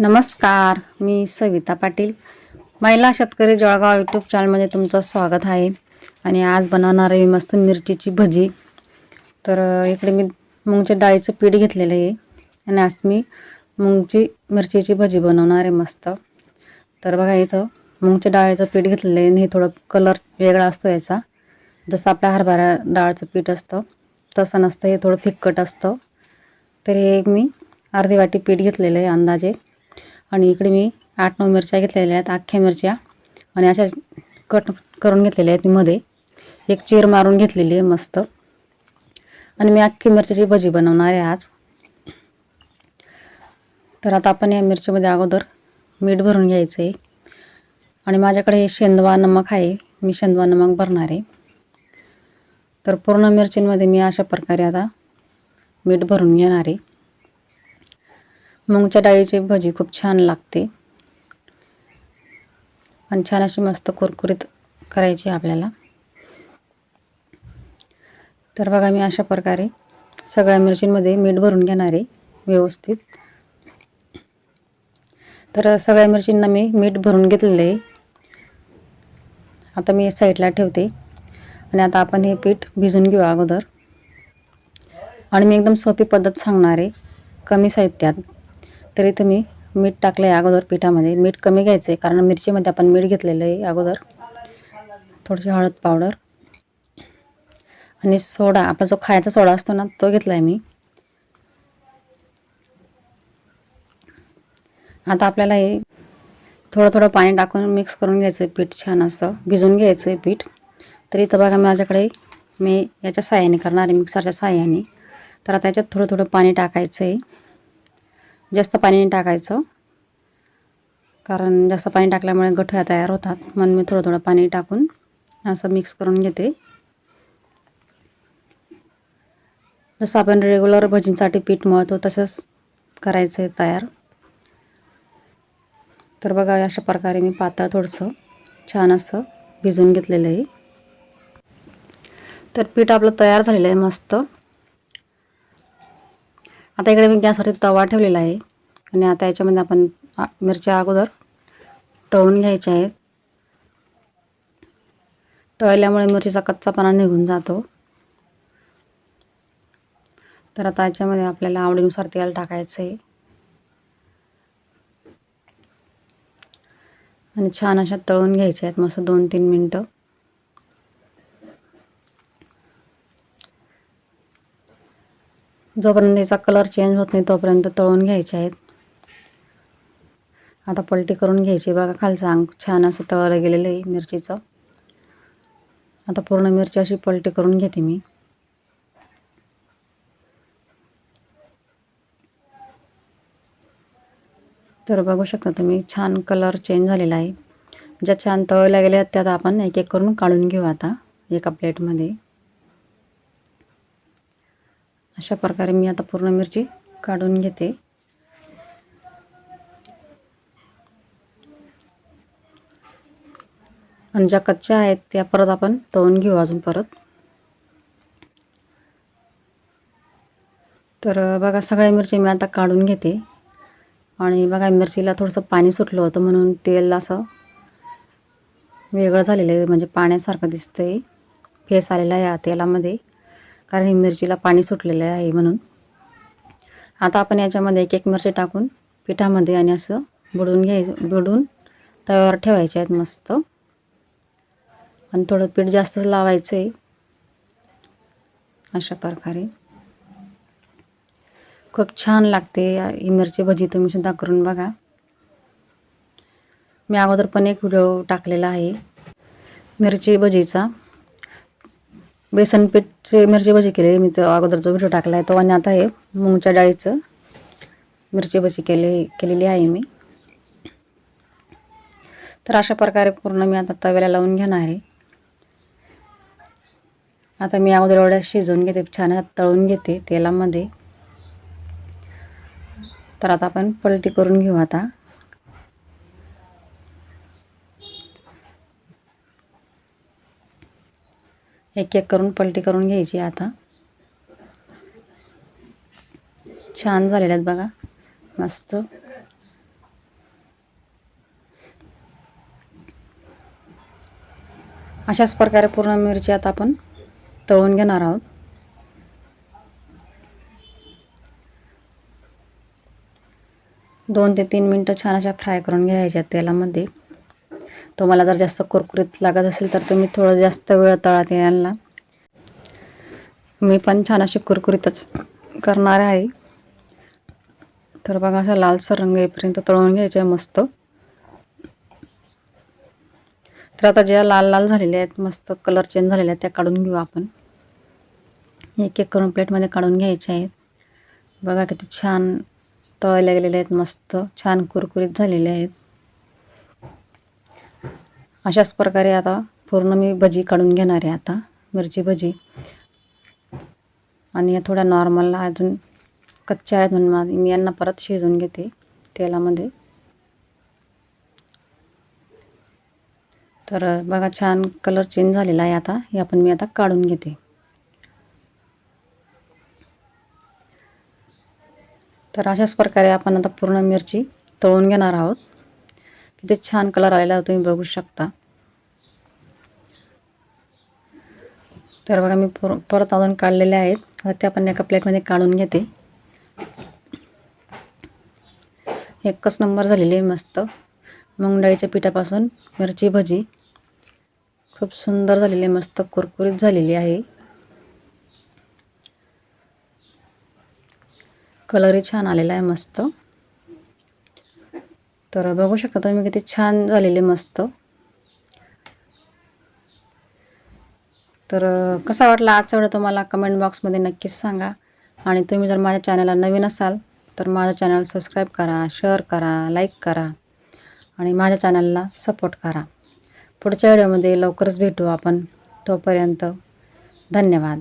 नमस्कार मी सविता पाटील. महिला शेतकरी जळगाव यूट्यूब चॅनलमध्ये तुमचं स्वागत आहे. आणि आज बनवणार आहे मस्त मिरचीची भजी. तर इकडे मी मुंगच्या डाळीचं पीठ घेतलेलं आहे. आणि आज मी मुंगची मिरचीची भजी बनवणार आहे मस्त. तर बघा इथं मुंगच्या डाळीचं पीठ घेतलेलं आहे. आणि हे थोडं कलर वेगळा असतो याचा. जसं आपल्या हरभरा डाळचं पीठ असतं तसं नसतं. हे थोडं फिक्कट असतं. तर हे मी अर्धी वाटी पीठ घेतलेलं आहे अंदाजे. आणि इकडे मी आठ नऊ मिरच्या घेतलेल्या आहेत अख्ख्या मिरच्या. आणि अशा कट करून घेतलेल्या आहेत मध्ये. एक चीर मारून घेतलेली आहे मस्त. आणि मी अख्खी मिरच्याची भजी बनवणार आहे आज. तर आता आपण या मिरचीमध्ये अगोदर मीठ भरून घ्यायचं आहे आणि माझ्याकडे हे शेंदवा नमक आहे मी शेंदवा नमक भरणार आहे. तर पूर्ण मिरचींमध्ये मी अशा प्रकारे आता मीठ भरून घेणार आहे. मुंगच्या डाळीची भजी खूप छान लागते. आणि छान अशी मस्त कुरकुरीत करायची आपल्याला. तर बघा मी अशा प्रकारे सगळ्या मिरचींमध्ये मीठ भरून घेणार आहे व्यवस्थित. तर सगळ्या मिरचींना मी मीठ भरून घेतलेलं आहे. आता मी साईडला ठेवते. आणि आता आपण हे पीठ भिजून घेऊ अगोदर. आणि मी एकदम सोपी पद्धत सांगणार आहे कमी साहित्यात. तर इथं मी मीठ टाकलं आहे अगोदर पिठामध्ये. मीठ कमी घ्यायचं आहे कारण मिरचीमध्ये आपण मीठ घेतलेलं आहे अगोदर. थोडीशी हळद पावडर आणि सोडा. आपला जो खायचा सोडा असतो ना तो घेतला आहे मी. आता आपल्याला हे थोडं थोडं पाणी टाकून मिक्स करून घ्यायचं आहे पीठ छान असं. भिजून घ्यायचं आहे पीठ. तर इथं बघा माझ्याकडे मी याच्या साह्याने करणार आहे मिक्सरच्या साह्याने. तर आता याच्यात थोडं थोडं पाणी टाकायचं आहे जास्त पाणी नाही टाकायचं. कारण जास्त पाणी टाकल्यामुळे गठ्ठ्या तयार होतात. म्हणून मी थोडं थोडं पाणी टाकून असं मिक्स करून घेते. जसं आपण रेग्युलर भजींसाठी पीठ मळतो तसंच करायचं आहे तयार. तर बघा अशा प्रकारे मी पातळ थोडंसं छान असं भिजवून घेतलेलं आहे. तर पीठ आपलं तयार झालेलं आहे मस्त. आता इकडे मी गॅसवरती तवा ठेवलेला आहे. आणि आता याच्यामध्ये आपण मिरच्या अगोदर तळून घ्यायच्या आहेत. तळल्यामुळे मिरचीचा कच्चापणा निघून जातो. तर आता याच्यामध्ये आपल्याला आवडीनुसार तेल टाकायचं आहे आणि छान अशा तळून घ्यायच्या आहेत. मस्त दोन तीन मिनटं. जोपर्यंत याचा कलर चेंज होत नाही तोपर्यंत तळून घ्यायचे आहेत. आता पलटी करून घ्यायची. बघा खालचा अंग छान असं तळलं गेलेलं आहे मिरचीचं. आता पूर्ण मिरची अशी पलटी करून घेते मी. तर बघू शकता तुम्ही छान कलर चेंज झालेला आहे. ज्या छान तळल्या गेल्या आहेत त्यात आपण एक एक करून काढून घेऊ आता एका प्लेटमध्ये अशा प्रकारे मी आता पूर्ण मिरची काढून घेते. आणि ज्या कच्च्या आहेत त्या परत आपण तळून घेऊ अजून परत. तर बघा सगळ्या मिरची मी आता काढून घेते. आणि बघा मिरचीला थोडंसं पाणी सुटलं होतं म्हणून तेल असं वेगळं झालेलं आहे. म्हणजे पाण्यासारखं दिसतं आहे फेस आलेला आहे या तेलामध्ये. कारण ही मिरचीला पाणी सुटलेलं आहे म्हणून. आता आपण याच्यामध्ये एक एक मिरची टाकून पिठामध्ये आणि असं बुडून घ्यायचं बुडून तव्यावर ठेवायचे आहेत मस्त. आणि थोडं पीठ जास्त लावायचं आहे अशा प्रकारे. खूप छान लागते या- ही मिरची भजी तुम्ही सुद्धा करून बघा. मी अगोदर पण एक व्हिडिओ टाकलेला आहे. मिरची भजीचा. बेसन पीठची मिरची भजी केली. मी तो अगोदर जो व्हिडिओ टाकला आहे तो आणि आता हे मुंगच्या डाळीचं मिरची भजी केले केलेली आहे मी. तर अशा प्रकारे पूर्ण मी आता तव्याला लावून घेणार आहे. आता मी अगोदर एवढ्या शिजवून घेते छान तळून घेते तेलामध्ये. तर आता आपण पलटी करून घेऊ आता. एक एक करून पलटी करून घ्यायची आता. छान झालेल्या आहेत बघा. मस्त. अशाच प्रकारे पूर्ण मिरची आता आपण तळून घेणार आहोत. दोन ते तीन मिनटं छान अशा फ्राय करून घ्यायच्या तेलामध्ये. तुम्हाला जर जास्त कुरकुरीत लागत असेल तर तुम्ही थोडं जास्त वेळ तळा यांना. मी पण छान अशी कुरकुरीतच करणार आहे. तर बघा असा लालसर रंग येईपर्यंत तळून घ्यायचे आहे मस्त. तर आता ज्या लाल लाल झालेल्या आहेत मस्त कलर चेंज झालेल्या आहेत त्या काढून घेऊ आपण. एक एक करून प्लेटमध्ये काढून घ्यायचे आहेत. बघा किती छान तळल्या गेलेले आहेत मस्त छान कुरकुरीत झालेले आहेत. अशाच प्रकारे आता पूर्ण मी भजी काढून घेणार आहे आता मिरची भजी. आणि या थोड्या नॉर्मलला अजून कच्च्या आहेत म्हणून मा- मी यांना परत शिजवून घेते तेलामध्ये. तर बघा छान कलर चेंज झालेला आहे आता. हे आपण मी आता काढून घेते. तर अशाच प्रकारे आपण आता पूर्ण मिरची तळून घेणार आहोत. किती छान कलर आलेला तुम्ही बघू शकता. तर बघा मी पर परत अजून काढलेले आहेत. आता ते आपण एका प्लेटमध्ये काढून घेते. एकच नंबर झालेली आहे मस्त. मूग डाळीच्या पिठापासून मिरची भजी. खूप सुंदर झालेली आहे मस्त कुरकुरीत झालेली आहे. कलरही छान आलेला आहे मस्त. तर बघू शकता तुम्ही किती छान झालेले मस्त. तर कसा वाटला आजचा व्हिडिओ तुम्हाला कमेंट बॉक्समध्ये नक्कीच सांगा. आणि तुम्ही जर माझ्या चॅनलला नवीन असाल तर माझ्या चॅनल सबस्क्राईब करा शेअर करा लाईक करा. आणि माझ्या चॅनलला सपोर्ट करा. पुढच्या व्हिडिओमध्ये लवकरच भेटू आपण. तोपर्यंत धन्यवाद.